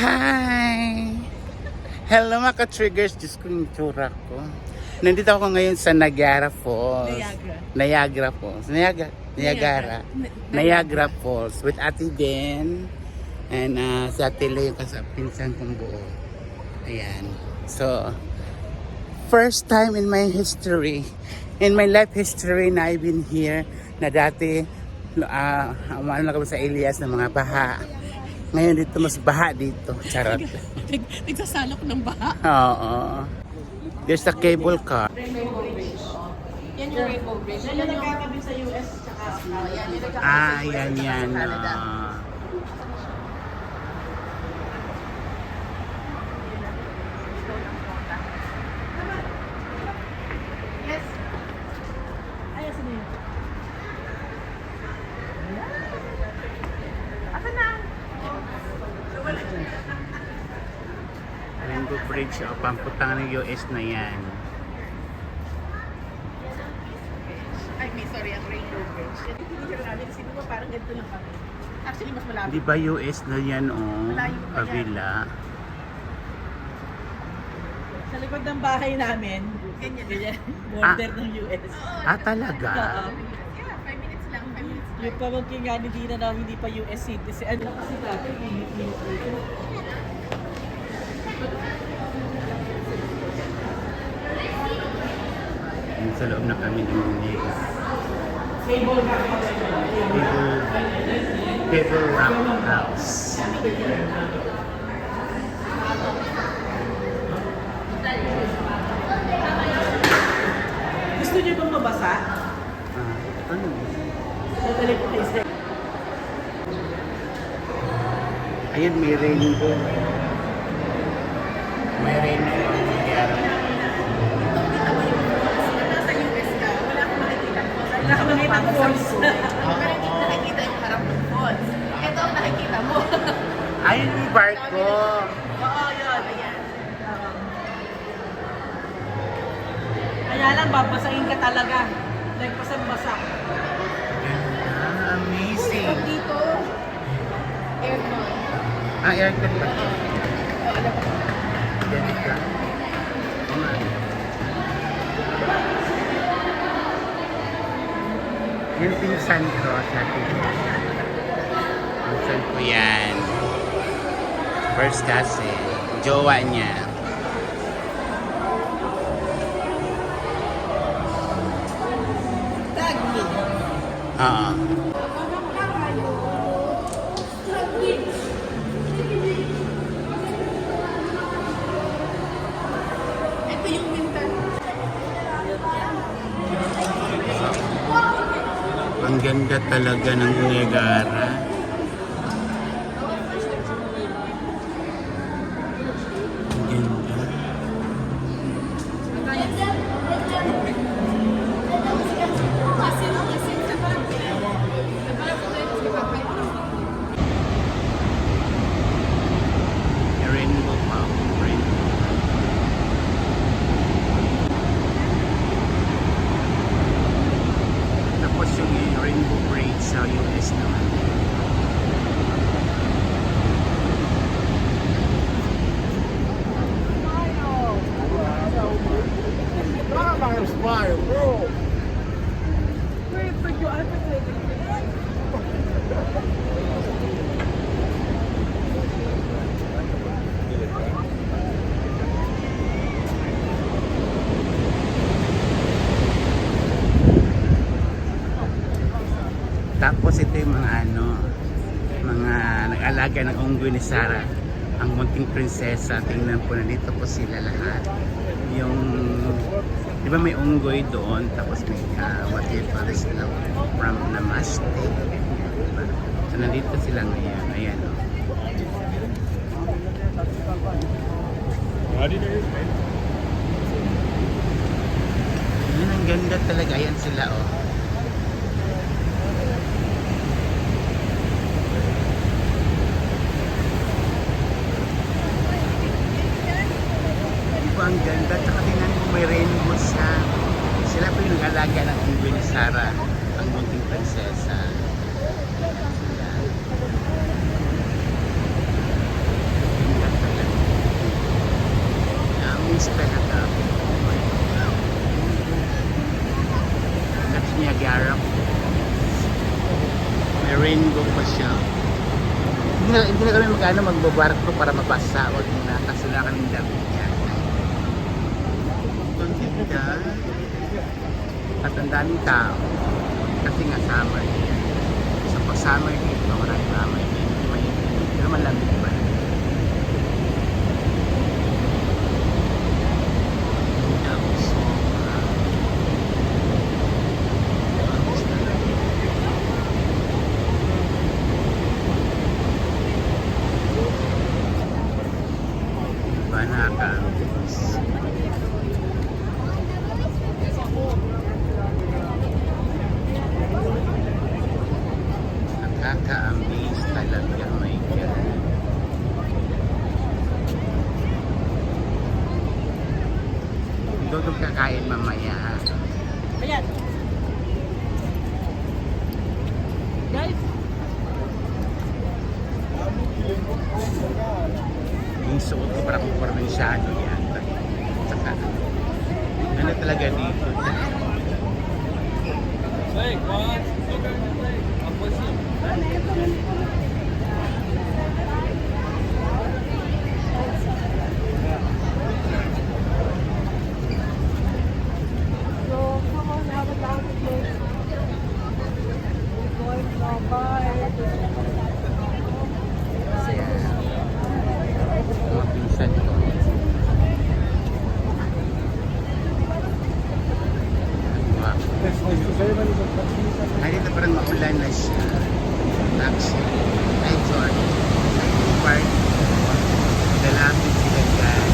Hi! Hello mga ka-triggers. Diyos ko yung tsura ko. Nandito ako ngayon sa Niagara Falls. Niagara. Niagara Falls. Niagara. Niagara. Niagara Falls with Ate Den. And uh, si Ate Leo yung kasapinsan kong buo. Ayan. So, first time in my history, in my life history na I've been here, na dati, uh, umano na kami sa Elias ng mga baha. Ngayon dito, mas baha dito. Charot. Nag, nagsasalok ng baha. Oo. There's a cable car. Yan yung Rainbow Bridge. Yan yung nagkakabit sa US tsaka Ah, yan yan. Canada. ah. Yes. Ayos na yun. Asa na? Rainbow Bridge, oh, pamputang ng US na yan. Ay, may sorry, ang Rainbow Bridge. Picture namin. Di ba parang ganito lang kami. Actually, mas malapit. Di ba US na yan, oh? Malayo pa yan. Kabila. Sa likod ng bahay namin, ganyan, ganyan. Border ng US. Ah, talaga? Oo. Yung pamangkin nga ni Dina na hindi pa US citizen. Ano kasi dati, init-init dito. Yung sa loob na kami ng car pa Cable, cable rock house. Gusto niyo bang mabasa? Ah, ano? Ayun, may rainbow. May rainbow ang nangyari. Nasa US ka, wala akong makikita ko falls. Oo. nakikita yung harap ng falls. Ito ang nakikita mo. Ayun yung barko. Oo, yun. Ayan. Kaya lang, babasahin ka talaga. Ah, aircon ba? Oo, alam ko. Ganito. Oo nga. Yung pinsan ko sa Pinsan ko yan. First cousin. Jowa niya. Tag me. Oo. Ang ganda talaga ng Niagara. Ang ganda. Rainbow pa. Rainbow. Tapos yung Rainbow Bridge sa US naman. Tapos ito yung mga ano, mga nag-alaga ng unggoy ni Sarah. Ang munting prinsesa, tingnan po na dito po sila lahat. Yung, di ba may unggoy doon, tapos may, uh, what do you call this, no? from Namaste. Diba? So nandito sila ngayon, ayan o. Yun ang ganda talaga, ayan sila oh. rainbow pa siya. Hindi na, hindi na kami magkano magbabarko para mabasa. Huwag muna kasi wala kaming damit yan. Consider at ang daming tao kasi nga summer. Sa so, pag summer dito, maraming summer dito. Hindi man, hindi naman lamig. Suot ko parang provinsyano yan. Saka, ano talaga dito? so come on, have a loud close. We're going now, bye. Kasi, mga pinsan ko. Wow. Ay, dito parang maulan na siya. Taxi. Ay, sorry. Park. Lalapit sila dyan.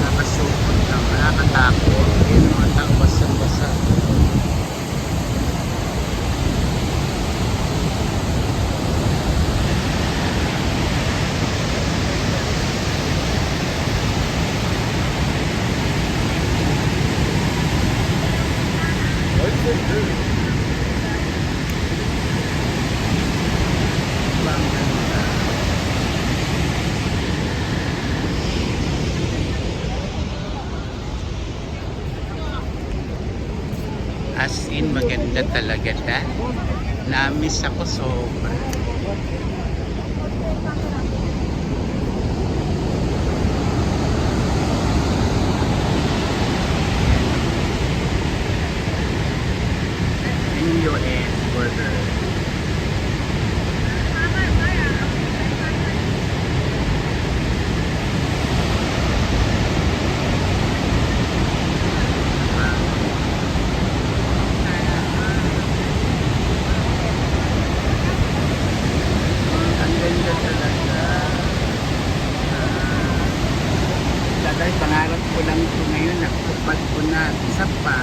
Nakasupot lang. Nakakatakot. Yung mga tao basa-basa. Bang ganda. As in, maganda talaga ta. Na-miss ako sobra. Yung US border. Ang ganda talaga. Ah, Dahil pangarap ko lang ito ngayon, nakupad ko na. Isa pa,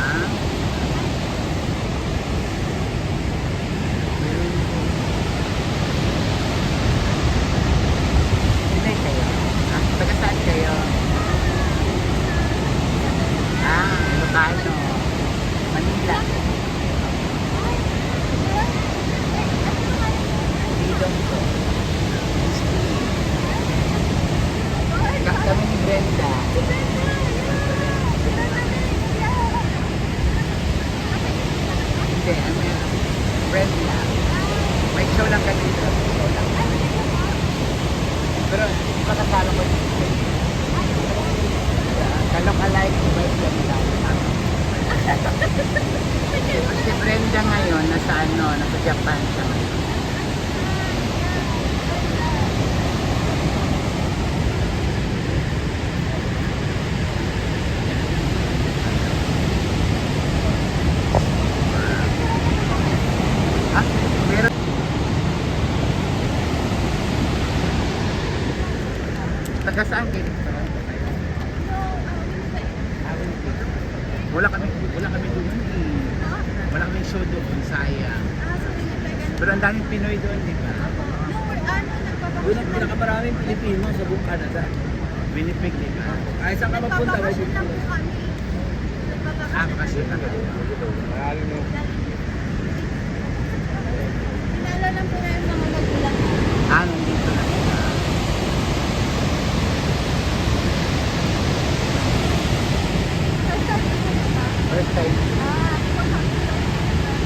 meron ko. Pinay kayo? Ah, taga saan kayo? Ah, Ilocano. Manila. Wala kami, wala kami doon. Wala kami show doon, sayang. Pero ang daming Pinoy doon, di ba? Doon ang pinakamaraming Pilipino sa buong Canada. Winnipeg, di ba? Ay, saan ka mapunta? Nagpapakasyon lang po kami. Ah, kasi na ka. Marami mo. Kilala lang po na yung mga magulang. Ano? Tagaytay.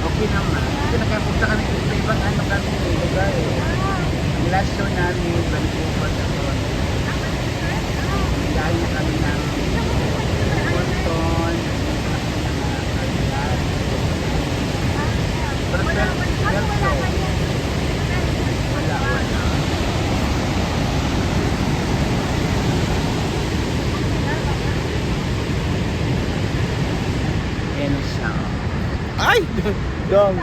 Okay naman. Kasi nakapunta kami sa ibang ano kami ng lugar eh. Ang last show namin, Vancouver na to. Dahil na kami ng Boston. Pero, pero, pero, Ay! Dong.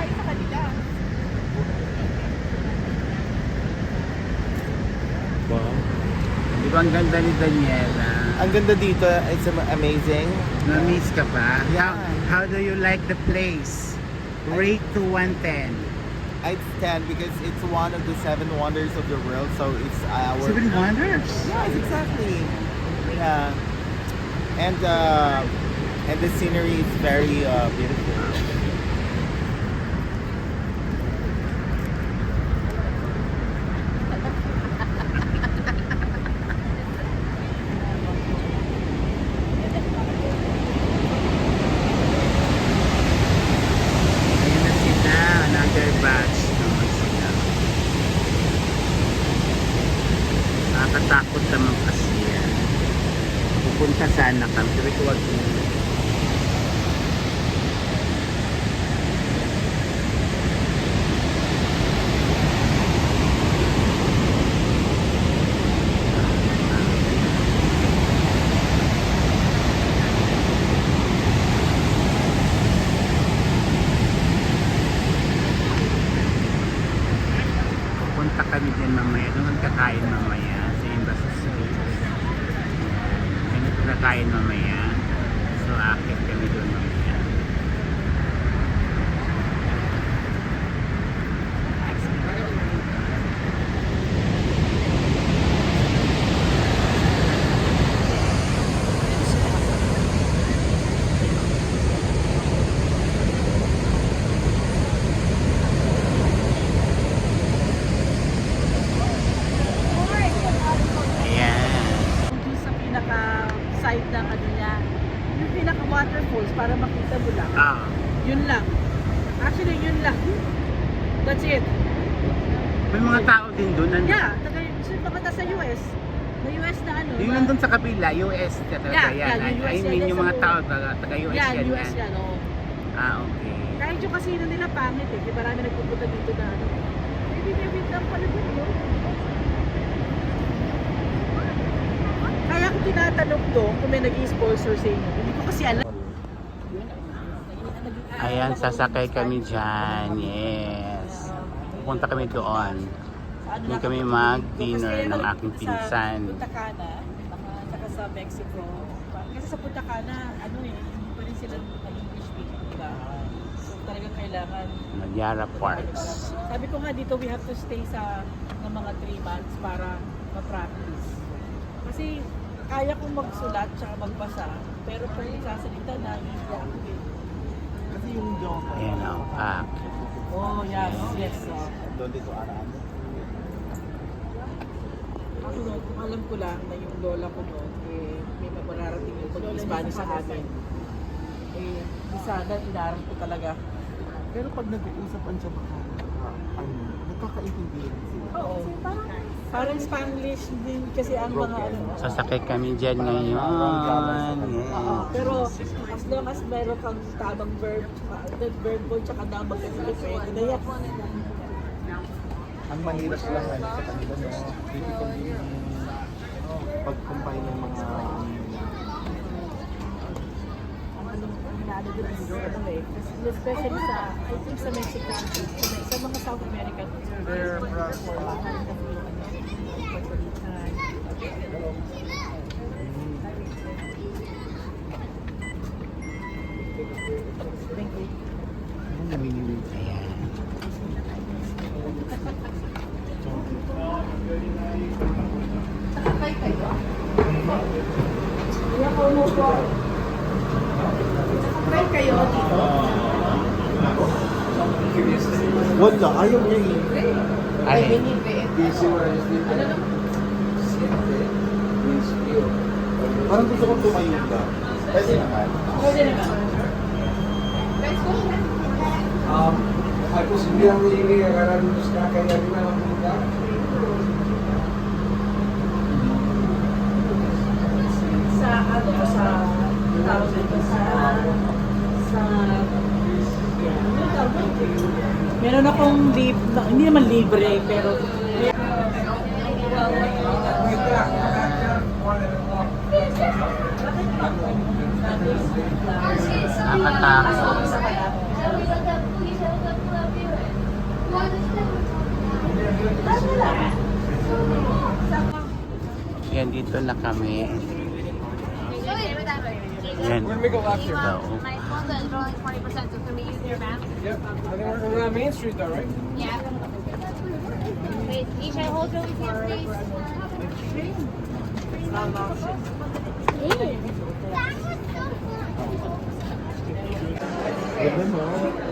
Wow. Di ba ang ganda ni Daniela? Ang ganda dito. It's amazing. Na-miss ka pa? Yeah. How, how do you like the place? Rate to 110. I'd stand because it's one of the seven wonders of the world. So it's our. Seven wonders. Yes, exactly. Yeah. And uh, and the scenery is very uh, beautiful. Lang. That's it. may mga tao din doon. Yeah, taga, sino ba sa US? Na US na ano? Yung na- nandun sa kabila, US talaga Yeah, yan. yeah, yung I, I US mean, yung sa mga tao taga, taga US Yan, yan. US yan. oo. Ah, okay. Kahit yung casino nila pangit eh. Di marami nagpupunta dito na ano. Maybe may Vietnam pala dun, no? Kaya ko tinatanong to kung may nag-sponsor sa inyo. Hindi ko kasi alam. Ayan, sasakay kami dyan. Yes. Pupunta kami doon. Doon kami mag-dinner ng aking Sa pinsan. Punta Cana, saka sa Mexico. Kasi sa Punta Cana, ano eh, hindi pa rin sila nag-English speaking, di ba? So talagang kailangan. Magyara Parks. Sabi ko nga dito, we have to stay sa ng mga 3 months para ma-practice. Kasi kaya kong magsulat tsaka magbasa, pero pag nagsasalita na, hindi ako eh. Kasi yung joke. Ayan o, pack. Oh, yes, yes. oh. Doon dito araan. Ako noon, kung alam ko lang na yung lola ko noon, eh, may mararating yung pag-Spanish sa amin. Eh, di sana, inaral ko talaga. Pero pag nag-uusap ang siya baka, ano, nagkakaintindihan sila. Oo. Parang Spanglish din kasi ang mga ano. Sasakay kami dyan ngayon. Oo, Yes. pero as long as meron kang tamang verb, uh, verb mo, tsaka tamang kasi pwede na yan. Ang mahirap lang ano, sa kanila, no? Difficult yung pag-combine ng mga inaano din ano eh, especially sa, I think sa Mexican, sa, mga South American, Their kailangan kasi yung ano, pagpalitan. Thank you. Ayan. Wala, ayaw niya eh. Ay, Parang gusto ko tumayo ka. Pwede naman. Pwede naman. Um, Hay posibilidad de ir a agarrar unos cacas ahí arriba en la comunidad. Sa ano, sa tawag dito, sa sa Meron akong lib, hindi naman libre, pero Nakatakot. Yan, dito na kami. Yan. We're gonna make a left here. daw. My phone is rolling 40%, so can we use your map? Yep. I think we're around Main Street though, right? Yeah. Wait, Isha, hold your hand, please. Live them all.